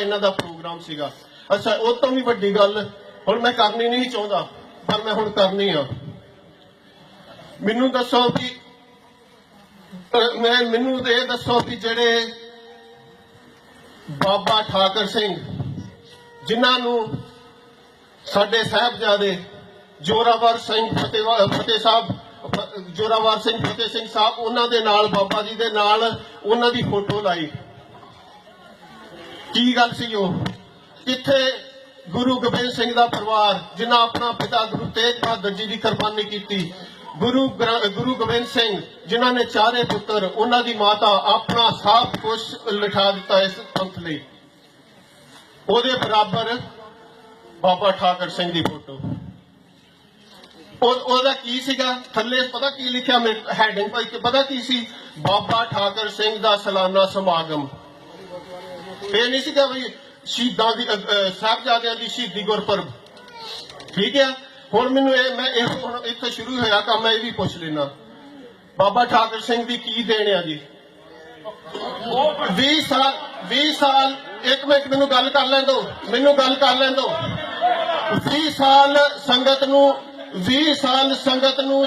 ਇਹਨਾਂ ਦਾ ਪ੍ਰੋਗਰਾਮ ਸੀਗਾ। ਅੱਛਾ, ਉਹ ਤੋਂ ਵੀ ਵੱਡੀ ਗੱਲ, ਹੁਣ ਮੈਂ ਕਰਨੀ ਨਹੀਂ ਚਾਹੁੰਦਾ, ਪਰ ਮੈਂ ਹੁਣ ਕਰਨੀ ਆ। ਮੈਨੂੰ ਦੱਸੋ ਵੀ ਮੈਂ, ਮੈਨੂੰ ਇਹ ਦੱਸੋ ਵੀ ਜਿਹੜੇ ਬਾਬਾ ਠਾਕਰ ਸਿੰਘ, ਜਿਨ੍ਹਾਂ ਨੂੰ ਸਾਡੇ ਸਾਹਿਬਜ਼ਾਦੇ ਜੋਰਾਵਰ ਸਿੰਘ ਫਤਿਹਵਾ- ਫਤਿਹ ਸਾਹਿਬ ਜੋਰਾਵਰ ਸਿੰਘ ਫਤਿਹ ਸਿੰਘ ਸਾਹਿਬ, ਉਹਨਾਂ ਦੇ ਨਾਲ, ਬਾਬਾ ਜੀ ਦੇ ਨਾਲ ਉਹਨਾਂ ਦੀ ਫੋਟੋ ਲਾਈ। ਕੀ ਗੱਲ ਸੀ ਉਹ? ਕਿੱਥੇ ਗੁਰੂ ਗੋਬਿੰਦ ਸਿੰਘ ਦਾ ਪਰਿਵਾਰ, ਜਿਨ੍ਹਾਂ ਆਪਣਾ ਪਿਤਾ ਗੁਰੂ ਤੇਗ ਬਹਾਦਰ ਜੀ ਦੀ ਕੁਰਬਾਨੀ ਕੀਤੀ? ਗੁਰੂ ਗ੍ਰ- ਗੁਰੂ ਗੋਬਿੰਦ ਸਿੰਘ, ਜਿਨ੍ਹਾਂ ਨੇ ਚਾਰੇ ਪੁੱਤਰ, ਉਹਨਾਂ ਦੀ ਮਾਤਾ ਆਪਣਾ ਸਭ ਕੁਝ ਲਿਖਾ ਦਿੱਤਾ ਇਸ ਪੰਥ ਲਈ। ਉਹਦੇ ਬਰਾਬਰ ਬਾਬਾ ਠਾਕਰ ਸਿੰਘ ਦੀ ਫੋਟੋ। ਉਹਦਾ ਕੀ ਸੀਗਾ? ਥੱਲੇ ਪਤਾ ਕੀ ਲਿਖਿਆ ਮੇਰੇ ਹੈਡਿੰਗ ਭਾਈ ਕਿ ਪਤਾ ਕੀ ਸੀ? ਬਾਬਾ ਠਾਕਰ ਸਿੰਘ ਦਾ ਸਾਲਾਨਾ ਸਮਾਗਮ। ਇਹ ਨਹੀਂ ਸੀਗਾ ਵੀ ਸ਼ਹੀਦਾਂ ਦੀ ਸਾਹਿਬਜ਼ਾਦਿਆਂ ਦੀ ਸ਼ਹੀਦੀ ਗੁਰਪੁਰਬ। ਠੀਕ ਹੈ? ਹੁਣ ਮੈਨੂੰ ਇਹ, ਮੈਂ ਇਹ ਹੁਣ ਇੱਥੇ ਸ਼ੁਰੂ ਹੋਇਆ ਕੰਮ ਮੈਂ ਇਹ ਵੀ ਪੁੱਛ ਲੈਣਾ ਬਾਬਾ ਠਾਕਰ ਸਿੰਘ ਦੀ ਕੀ ਦੇਣ ਆ ਜੀ? 20 ਸਾਲ 20 ਸਾਲ, ਇੱਕ ਮਿੰਟ ਮੈਨੂੰ ਗੱਲ ਕਰ ਲੈਣ ਦਿਓ, ਮੈਨੂੰ ਗੱਲ ਕਰ ਲੈਣ ਦਿਓ। 20 ਸਾਲ ਸੰਗਤ ਨੂੰ 20 ਸਾਲ ਸੰਗਤ ਨੂੰ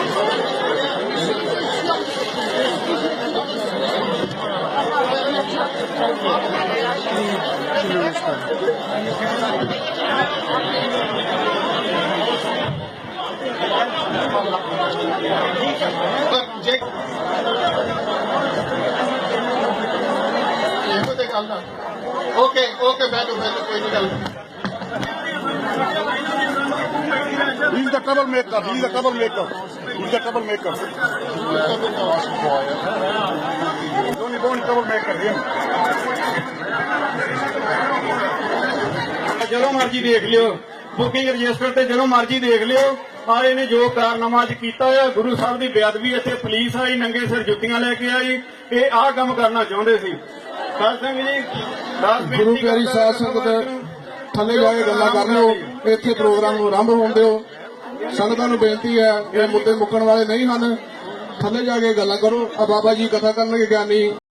ਇਹੋ ਤੇ ਗੱਲ ਆ ਓਕੇ ਓਕੇ ਬੈਠੋ ਬੈਠੋ ਕੋਈ ਨਹੀਂ ਗੱਲ He's the troublemaker. He's the troublemaker. He's the troublemaker. He's only born troublemaker. Him. ਜਦੋਂ ਮਰਜ਼ੀ ਦੇਖ ਲਿਓ। ਬੁਕਿੰਗ ਰਜਿਸਟਰ ਤੇ ਜਦੋਂ ਮਰਜ਼ੀ ਦੇਖ ਲਿਓ। ਆ ਇਹਨੇ ਜੋ ਕਾਰਨਾਮਾ ਅੱਜ ਕੀਤਾ ਆ ਗੁਰੂ ਸਾਹਿਬ ਦੀ ਬੇਅਦਬੀ ਇੱਥੇ ਪੁਲਿਸ ਆਈ ਨੰਗੇ ਸਿਰ ਜੁੱਤੀਆਂ ਲੈ ਕੇ ਆਈ। ਇਹ ਆਹ ਕੰਮ ਕਰਨਾ ਚਾਹੁੰਦੇ ਸੀ। ਸਤ ਸਿੰਘ ਜੀ ਦਾਸ ਗੁਰੂ ਪਿਆਰੀ ਸਾਧ ਸੰਗਤ ਥੱਲੇ ਜਾ ਕੇ ਗੱਲਾਂ ਕਰ ਲਿਓ। ਇੱਥੇ ਪ੍ਰੋਗਰਾਮ ਨੂੰ ਆਰੰਭ ਹੋਣ ਦਿਓ। ਸੰਗਤਾਂ ਨੂੰ ਬੇਨਤੀ ਹੈ ਇਹ ਮੁੱਦੇ ਮੁੱਕਣ ਵਾਲੇ ਨਹੀਂ ਹਨ। ਥੱਲੇ ਜਾ ਕੇ ਗੱਲਾਂ ਕਰੋ। ਆ ਬਾਬਾ ਜੀ ਕਥਾ ਕਰਨਗੇ ਗਿਆਨੀ।